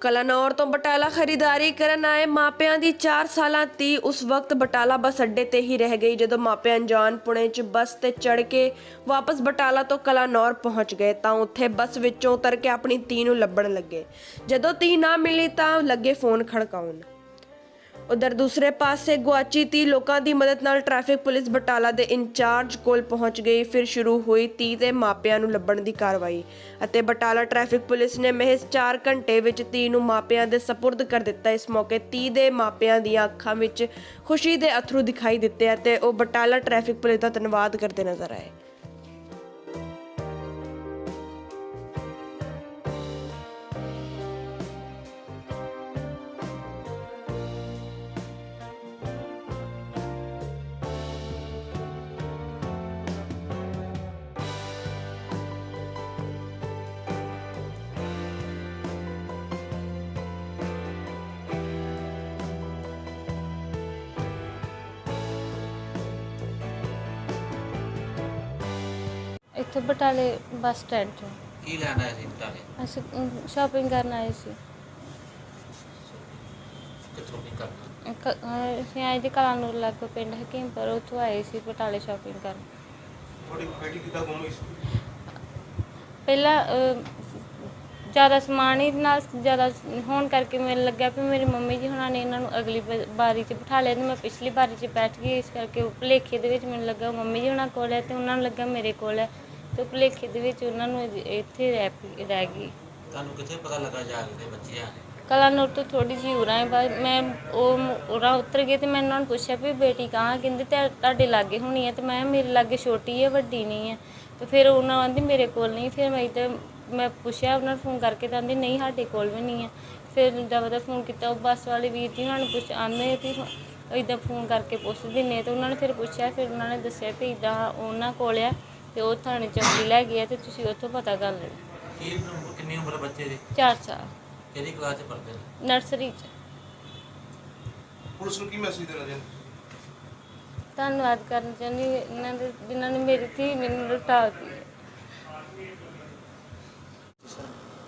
ਕਲਾਨੌਰ ਤੋਂ ਬਟਾਲਾ ਖਰੀਦਦਾਰੀ ਕਰਨ ਆਏ ਮਾਪਿਆਂ ਦੀ 4 ਸਾਲਾਂ ਤੀ ਉਸ ਵਕਤ ਬਟਾਲਾ ਬੱਸ ਅੱਡੇ ਤੇ ਹੀ ਰਹਿ ਗਈ, ਜਦੋਂ ਮਾਪਿਆਂ ਅਣਜਾਣ ਪੁਣੇ 'ਚ ਬੱਸ ਤੇ ਚੜ ਕੇ ਵਾਪਸ ਬਟਾਲਾ ਤੋਂ ਕਲਾਨੌਰ ਪਹੁੰਚ ਗਏ ਤਾਂ ਉੱਥੇ ਬੱਸ ਵਿੱਚੋਂ ਉਤਰ ਕੇ ਆਪਣੀ ਧੀ ਨੂੰ ਲੱਭਣ ਲੱਗੇ। ਜਦੋਂ ਧੀ ਨਾ ਮਿਲੀ ਤਾਂ ਲੱਗੇ ਫੋਨ ਖੜਕਾਉਣ। ਉਧਰ ਦੂਸਰੇ ਪਾਸੇ ਗੁਆਚੀ ਤੀ ਲੋਕਾਂ ਦੀ ਮਦਦ ਨਾਲ ਟ੍ਰੈਫਿਕ ਪੁਲਿਸ ਬਟਾਲਾ ਦੇ ਇੰਚਾਰਜ ਕੋਲ ਪਹੁੰਚ ਗਈ। ਫਿਰ ਸ਼ੁਰੂ ਹੋਈ ਤੀ ਦੇ ਮਾਪਿਆਂ ਨੂੰ ਲੱਭਣ ਦੀ ਕਾਰਵਾਈ ਅਤੇ ਬਟਾਲਾ ਟ੍ਰੈਫਿਕ ਪੁਲਿਸ ਨੇ ਮਹਿਜ਼ 4 ਘੰਟੇ ਵਿੱਚ ਤੀ ਨੂੰ ਮਾਪਿਆਂ ਦੇ ਸਪੁਰਦ ਕਰ ਦਿੱਤਾ। ਇਸ ਮੌਕੇ ਤੀ ਦੇ ਮਾਪਿਆਂ ਦੀਆਂ ਅੱਖਾਂ ਵਿੱਚ ਖੁਸ਼ੀ ਦੇ ਅਥਰੂ ਦਿਖਾਈ ਦਿੱਤੇ ਅਤੇ ਉਹ ਬਟਾਲਾ ਟ੍ਰੈਫਿਕ ਪੁਲਿਸ ਦਾ ਧੰਨਵਾਦ ਕਰਦੇ ਨਜ਼ਰ ਆਏ। ਇੱਥੇ ਬਟਾਲੇ ਬੱਸ ਸਟੈਂਡ 'ਚ ਕੀ ਲੈਣ ਆਏ ਸੀ ਬਟਾਲੇ? ਅਸੀਂ ਸ਼ਾਪਿੰਗ ਕਰਨ ਆਏ ਸੀ। ਕਿੱਥੋਂ ਕੀ ਕਰਨਾ ਕ- ਅਹ ਅਸੀਂ ਆਏ ਜੀ ਕਲਾਨੂਰ ਲੱਗ ਪਿੰਡ ਹਕੀਮਪੁਰ ਉੱਥੋਂ ਆਏ ਸੀ ਬਟਾਲੇ ਸ਼ਾਪਿੰਗ ਕਰਨ। ਤੁਹਾਡੀ ਬੇਟੀ ਕਿੱਦਾਂ ਗੁੰਮ ਹੋਈ ਸੀ? ਪਹਿਲਾਂ ਅਹ, ਜ਼ਿਆਦਾ ਸਮਾਨ ਹੀ ਨਾਲ ਜ਼ਿਆਦਾ ਹੋਣ ਕਰਕੇ ਮੈਨੂੰ ਲੱਗਿਆ ਵੀ ਮੇਰੀ ਮੰਮੀ ਜੀ ਹੁਣਾਂ ਨੇ ਇਹਨਾਂ ਨੂੰ ਅਗਲੀ ਬ- ਬਾਰੀ 'ਚ ਬਿਠਾ ਲਿਆ ਤੇ ਮੈਂ ਪਿਛਲੀ ਬਾਰੀ 'ਚ ਬੈਠ ਗਈ ਇਸ ਕਰਕੇ ਉਹ ਭੁਲੇਖੇ ਦੇ ਵਿੱਚ ਮੈਨੂੰ ਲੱਗਾ ਉਹ ਮੰਮੀ ਜੀ ਹੁਣਾਂ ਕੋਲ ਹੈ ਤੇ ਉਹਨਾਂ ਨੂੰ ਲੱਗਾ ਮੇਰੇ ਕੋਲ ਹੈ। ਤੇ ਭੁਲੇਖੇ ਦੇ ਵਿੱਚ ਉਹਨਾਂ ਨੂੰ ਇ- ਇੱਥੇ ਰਹਿ ਪਈ- ਰਹਿ ਗਈ। ਤੁਹਾਨੂੰ ਕਿੱਥੇ ਪਤਾ ਲੱਗਾ ਜਾਗਦੇ ਬੱਚੇ ਆ? ਕਲਾਨੂਰ ਤੋਂ ਥੋੜੀ ਜਿਹੀ ਉਰਾਂ ਹੈ ਬਾਅਦ ਮੈਂ ਉਹ ਮ- ਉਰਾਂ ਉਤਰ ਗਈ ਤੇ ਮੈਂ ਉਹਨਾਂ ਨੂੰ ਪੁੱਛਿਆ ਵੀ ਬੇਟੀ ਕਹਾਂ ਕਹਿੰਦੇ ਤੇ ਤੁਹਾਡੇ ਲਾਗੇ ਹੋਣੀ ਹੈ ਤੇ ਮੈਂ ਕਿਹਾ ਮੇਰੇ ਲਾਗੇ ਛੋਟੀ ਹੈ ਵੱਡੀ ਨਹੀਂ ਹੈ। ਤੇ ਫਿਰ ਉਹਨਾਂ ਆਂਦੀ ਮੇਰੇ ਕੋਲ ਨਹੀਂ ਫਿਰ ਮੈਂ ਇੱਧਰ ਮੈਂ ਪੁੱਛਿਆ ਉਹਨਾਂ ਨੂੰ ਫੋਨ ਕਰਕੇ ਤਾਂ ਆਂਦੀ ਨਹੀਂ ਸਾਡੇ ਕੋਲ ਵੀ ਨਹੀਂ ਹੈ। ਫਿਰ ਦਵਾ ਫੋਨ ਕੀਤਾ ਉਹ ਬੱਸ ਵਾਲੇ ਵੀਰ ਜੀ ਉਹਨਾਂ ਨੂੰ ਪੁੱਛ ਆਂਦੇ ਵੀ ਇਦਾਂ ਫੋਨ ਕਰਕੇ ਪੁੱਛ ਦਿੰਨੇ ਤੇ ਉਹਨਾਂ ਨੇ ਫਿਰ ਪੁੱਛਿਆ ਫਿਰ ਉਹਨਾਂ ਨੇ ਦੱਸਿਆ ਵੀ ਇਦਾਂ ਉਹਨਾਂ ਕੋਲ ਆ। ਤੇ ਉਹ ਥਾਣੇ ਚੌਂਕੀ ਲੈ ਗਏ ਤੇ ਤੁਸੀਂ ਉੱਥੋਂ ਪਤਾ ਕਰ ਲੈਣਾ। ਕੀ ਉਮਰ- ਕਿੰਨੀ ਉਮਰ ਹੈ ਬੱਚੇ ਦੀ? 4 ਸਾਲ। ਕਿਹੜੀ ਕਲਾਸ ਚ ਪੜ੍ਹਦੇ ਨੇ? ਨਰਸਰੀ 'ਚ। ਪੁਲਿਸ ਨੂੰ ਕੀ ਮੈਸੇਜ ਦੇਣਾ ਚਾਹੁੰਦੇ ਧੰਨਵਾਦ ਕਰਨਾ ਚਾਹੁੰਦੀ ਹਾਂ ਇਹਨਾਂ ਦੇ ਜਿਨ੍ਹਾਂ ਨੇ ਮੇਰੀ ਧੀ ਮੈਨੂੰ ਲੁਟਾ ਦਿੱਤੀ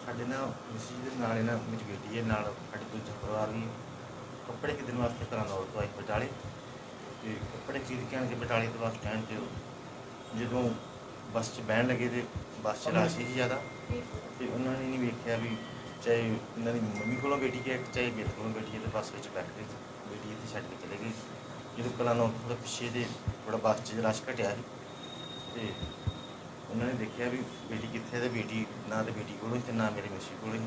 ਸਾਡੇ ਨਾਲ ਮਿਸਿਸ ਦੇ ਨਾਲ ਇਹਨਾਂ ਮੇਰੀ ਬੇਟੀ ਹੈ ਨਾਲ ਸਾਡੇ ਦੂਜਾ ਪਰਿਵਾਰ ਵੀ ਕੱਪੜੇ ਖਰੀਦਣ ਵਾਸਤੇ ਕਰਾਂਦਾ ਤੋਂ ਆਈ ਬਟਾਲੇ। ਤੇ ਕੱਪੜੇ ਖਰੀਦ ਕੇ ਆਣ ਕੇ ਬਟਾਲੇ ਤੋਂ ਬੱਸ ਸਟੈਂਡ ਤੇ ਜਦੋਂ ਬੱਸ 'ਚ ਬਹਿਣ ਲੱਗੇ ਤੇ ਬੱਸ 'ਚ ਰਸ਼ ਸੀ ਜ਼ਿਆਦਾ। ਤੇ ਉਹਨਾਂ ਨੇ ਨਹੀਂ ਵੇਖਿਆ ਵੀ ਚਾਹੇ ਇਹਨਾਂ ਦੀ ਮੰਮੀ ਕੋਲੋਂ ਬੇਟੀ ਹੈ, ਚਾਹੇ ਮੇਰੇ ਕੋਲੋਂ ਬੇਟੀ ਹੈ, ਤੇ ਬੱਸ ਵਿੱਚ ਬੈਠ ਕੇ ਬੇਟੀ ਇੱਥੇ ਛੱਡ ਕੇ ਚਲੇ ਗਈ ਜਦੋਂ ਕਲਾਨੌਰ ਥੋੜਾ ਪਿੱਛੇ ਦੇ ਥੋੜਾ ਬੱਸ 'ਚ ਰਸ਼ ਘਟਿਆ ਸੀ। ਤੇ ਉਹਨਾਂ ਨੇ ਦੇਖਿਆ ਵੀ ਬੇਟੀ ਕਿੱਥੇ ਹੈ ਤੇ ਬੇਟੀ ਨਾ ਤੇ ਬੇਟੀ ਕੋਲੋਂ ਸੀ ਤੇ ਨਾ ਮੇਰੀ ਮੱਛੀ ਕੋਲੋਂ ਸੀ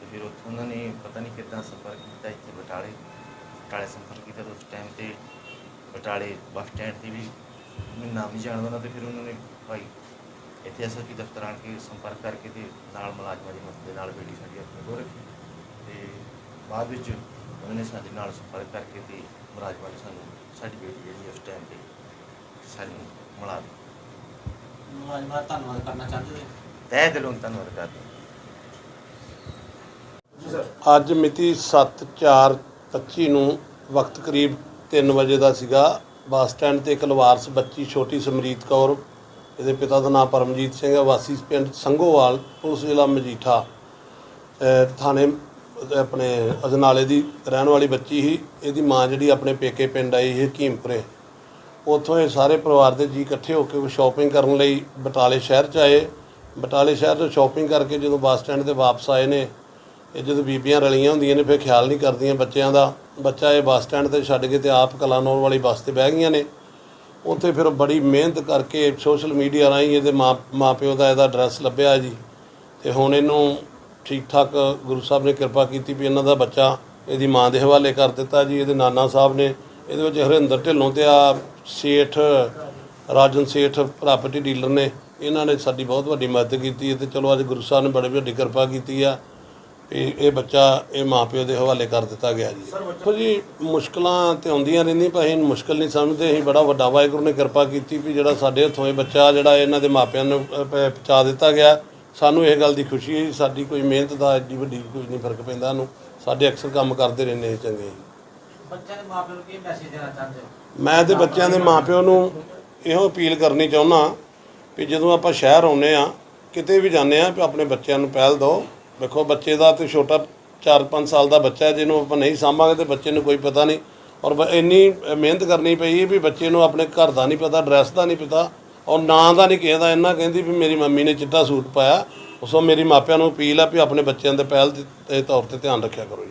ਤੇ ਫਿਰ ਉੱਥੋਂ ਉਹਨਾਂ ਨੇ ਪਤਾ ਨਹੀਂ ਕਿੱਦਾਂ ਸਫ਼ਰ ਕੀਤਾ ਇੱਥੇ ਬਟਾਲੇ। ਬਟਾਲੇ ਸੰਪਰਕ ਕੀਤਾ ਉਸ ਟਾਈਮ ਤੇ ਬਟਾਲੇ ਬੱਸ ਸਟੈਂਡ ਤੇ ਵੀ ਮੈਨੂੰ ਨਾਮ ਨਹੀਂ ਜਾਣਦਾ ਉਹਨਾਂ ਤੇ। ਫਿਰ ਉਹਨਾਂ ਨੇ ਭਾਈ ਇੱਥੇ ਐਸਐਸਪੀ ਦਫ਼ਤਰ ਆਣ ਕੇ ਸੰਪਰਕ ਕਰਕੇ ਤੇ ਨਾਲ ਮੁਲਾਜ਼ਮਾਂ ਦੀ ਮਦਦ ਦੇ ਨਾਲ ਬੇਟੀ ਸਾਡੀ ਆਪਣੇ ਕੋਲ ਰੱਖੀ। ਤੇ ਬਾਅਦ ਵਿੱਚ ਉਹਨਾਂ ਨੇ ਸਾਡੇ ਨਾਲ ਸੰਪਰਕ ਕਰਕੇ ਤੇ ਮੁਲਾਜ਼ਮਾਂ ਨੇ ਸਾਨੂੰ ਸਾਡੀ ਬੇਟੀ ਜਿਹੜੀ ਉਸ ਟਾਈਮ ਤੇ ਸਾਨੂੰ ਮਿਲਾ ਦਿੱਤੀ। ਮੁਲਾਜ਼ਮਾਂ ਧੰਨਵਾਦ ਕਰਨਾ ਚਾਹੁੰਦੇ ਹੋ? ਤਹਿ ਦਿਲੋਂ ਧੰਨਵਾਦ ਕਰਦੇ ਅੱਜ ਮਿਤੀ 7/4/25 ਨੂੰ ਵਕਤ ਕਰੀਬ 3 ਵਜੇ ਦਾ ਸੀਗਾ। ਬੱਸ ਸਟੈਂਡ ਤੇ ਇੱਕ ਲਵਾਰਸ ਬੱਚੀ ਛੋਟੀ ਸਮਰੀਤ ਕੌਰ ਇਹਦੇ ਪਿਤਾ ਦਾ ਨਾਮ ਪਰਮਜੀਤ ਸਿੰਘ ਹੈ, ਵਾਸੀ ਪਿੰਡ ਸੰਘੋਵਾਲ ਪੁਲਿਸ ਜ਼ਿਲ੍ਹਾ ਮਜੀਠਾ। ਥਾਣੇ ਆਪਣੇ ਅਜਨਾਲੇ ਦੀ ਰਹਿਣ ਵਾਲੀ ਬੱਚੀ ਸੀ, ਇਹਦੀ ਮਾਂ ਜਿਹੜੀ ਆਪਣੇ ਪੇਕੇ ਪਿੰਡ ਆਈ ਸੀ ਹਕੀਮਪੁਰੇ ਉੱਥੋਂ ਇਹ ਸਾਰੇ ਪਰਿਵਾਰ ਦੇ ਜੀ ਇਕੱਠੇ ਹੋ ਕੇ ਸ਼ਾਪਿੰਗ ਕਰਨ ਲਈ ਬਟਾਲੇ ਸ਼ਹਿਰ ਚ ਆਏ। ਬਟਾਲੇ ਸ਼ਹਿਰ ਤੋਂ ਸ਼ਾਪਿੰਗ ਕਰਕੇ ਜਦੋਂ ਬੱਸ ਸਟੈਂਡ ਤੇ ਵਾਪਸ ਆਏ ਨੇ, ਇਹ ਜਦੋਂ ਬੀਬੀਆਂ ਰਲੀਆਂ ਹੁੰਦੀਆਂ ਨੇ, ਫਿਰ ਖਿਆਲ ਨਹੀਂ ਕਰਦੀਆਂ ਬੱਚਿਆਂ ਦਾ। ਬੱਚਾ ਇਹ ਬੱਸ ਸਟੈਂਡ ਤੇ ਛੱਡ ਕੇ ਤੇ ਆਪ ਕਲਾਨੌਰ ਵਾਲੀ ਬੱਸ ਤੇ ਬਹਿ ਗਈਆਂ ਨੇ। ਉੱਥੇ ਫਿਰ ਬੜੀ ਮਿਹਨਤ ਕਰਕੇ ਸੋਸ਼ਲ ਮੀਡੀਆ ਰਾਹੀਂ ਇਹਦੇ ਮਾਂ ਮਾਪਿਓ ਦਾ ਇਹਦਾ ਐਡਰੈਸ ਲੱਭਿਆ ਜੀ। ਤੇ ਹੁਣ ਇਹਨੂੰ ਠੀਕ ਠਾਕ ਗੁਰੂ ਸਾਹਿਬ ਨੇ ਕਿਰਪਾ ਕੀਤੀ ਵੀ ਇਹਨਾਂ ਦਾ ਬੱਚਾ ਇਹਦੀ ਮਾਂ ਦੇ ਹਵਾਲੇ ਕਰ ਦਿੱਤਾ ਜੀ। ਇਹਦੇ ਨਾਨਾ ਸਾਹਿਬ ਨੇ ਇਹਦੇ ਵਿੱਚ ਹਰਿੰਦਰ ਢਿੱਲੋਂ ਤੇ ਆ ਸੇਠ, ਰਾਜਨ ਸੇਠ, ਪ੍ਰਾਪਰਟੀ ਡੀਲਰ ਨੇ। ਇਹਨਾਂ ਨੇ ਸਾਡੀ ਬਹੁਤ ਵੱਡੀ ਮਦਦ ਕੀਤੀ ਹੈ ਤੇ ਚਲੋ ਅੱਜ ਗੁਰੂ ਸਾਹਿਬ ਨੇ ਬੜੀ ਵੱਡੀ ਕਿਰਪਾ ਕੀਤੀ ਆ। ਵੀ ਇਹ ਬੱਚਾ ਇਹ ਮਾਪਿਓ ਦੇ ਹਵਾਲੇ ਕਰ ਦਿੱਤਾ ਗਿਆ ਜੀ। ਦੇਖੋ ਜੀ ਮੁਸ਼ਕਲਾਂ ਤੇ ਆਉਂਦੀਆਂ ਰਹਿੰਦੀਆਂ ਪਰ ਅਸੀਂ ਮੁਸ਼ਕਲ ਨਹੀਂ ਸਮਝਦੇ। ਅਸੀਂ ਬੜਾ ਵੱਡਾ ਵਾਹਿਗੁਰੂ ਨੇ ਕਿਰਪਾ ਕੀਤੀ ਵੀ ਜਿਹੜਾ ਸਾਡੇ ਹੱਥੋਂ ਇਹ ਬੱਚਾ ਜਿਹੜਾ ਇਹਨਾਂ ਦੇ ਮਾਪਿਆਂ ਨੂੰ ਪਹੁੰਚਾ ਦਿੱਤਾ ਗਿਆ। ਸਾਨੂੰ ਇਹ ਗੱਲ ਦੀ ਖੁਸ਼ੀ ਹੈ ਸਾਡੀ ਕੋਈ ਮਿਹਨਤ ਦਾ ਐਡੀ ਵੱਡੀ ਕੋਈ ਨਹੀਂ ਫ਼ਰਕ ਪੈਂਦਾ ਸਾਨੂੰ। ਸਾਡੇ ਅਕਸਰ ਕੰਮ ਕਰਦੇ ਰਹਿੰਦੇ ਚੰਗੇ ਬੱਚਿਆਂ ਦੇ ਮਾਪਿਆਂ ਨੂੰ ਕੀ ਮੈਸੇਜ ਦੇਣਾ ਚਾਹੁੰਦੇ ਹੋ? ਮੈਂ ਤੇ ਬੱਚਿਆਂ ਦੇ ਮਾਪਿਓ ਨੂੰ ਇਹੋ ਅਪੀਲ ਕਰਨੀ ਚਾਹੁੰਦਾ ਵੀ ਜਦੋਂ ਆਪਾਂ ਸ਼ਹਿਰ ਆਉਂਦੇ ਆ ਕਿਤੇ ਵੀ ਜਾਂਦੇ ਆ ਆਪਣੇ ਬੱਚਿਆਂ ਨੂੰ ਪਹਿਲ ਦਿਓ। ਵੇਖੋ ਬੱਚੇ ਦਾ ਤੇ ਛੋਟਾ 4-5 ਸਾਲ ਦਾ ਬੱਚਾ ਹੈ, ਜਿਹਨੂੰ ਆਪਾਂ ਨਹੀਂ ਸਾਂਭਾਂਗੇ ਤੇ ਬੱਚੇ ਨੂੰ ਕੋਈ ਪਤਾ ਨਹੀਂ। ਔਰ ਬ- ਇੰਨੀ ਮਿਹਨਤ ਕਰਨੀ ਪਈ ਵੀ ਬੱਚੇ ਨੂੰ ਆਪਣੇ ਘਰ ਦਾ ਨਹੀਂ ਪਤਾ ਐਡਰੈਸ ਦਾ ਨਹੀਂ ਪਤਾ, ਔਰ ਨਾਂ ਦਾ ਨਹੀਂ ਕਿਸੇ ਦਾ ਇੰਨਾ ਕਹਿੰਦੀ ਵੀ ਮੇਰੀ ਮੰਮੀ ਨੇ ਚਿੱਟਾ ਸੂਟ ਪਾਇਆ ਉਸੋਂ ਮੇਰੀ ਮਾਪਿਆਂ ਨੂੰ ਅਪੀਲ ਆ ਵੀ ਆਪਣੇ ਬੱਚਿਆਂ ਦੇ ਪਹਿਲ ਦੇ ਤੌਰ ਤੇ ਧਿਆਨ ਰੱਖਿਆ ਕਰੋ ਜੀ।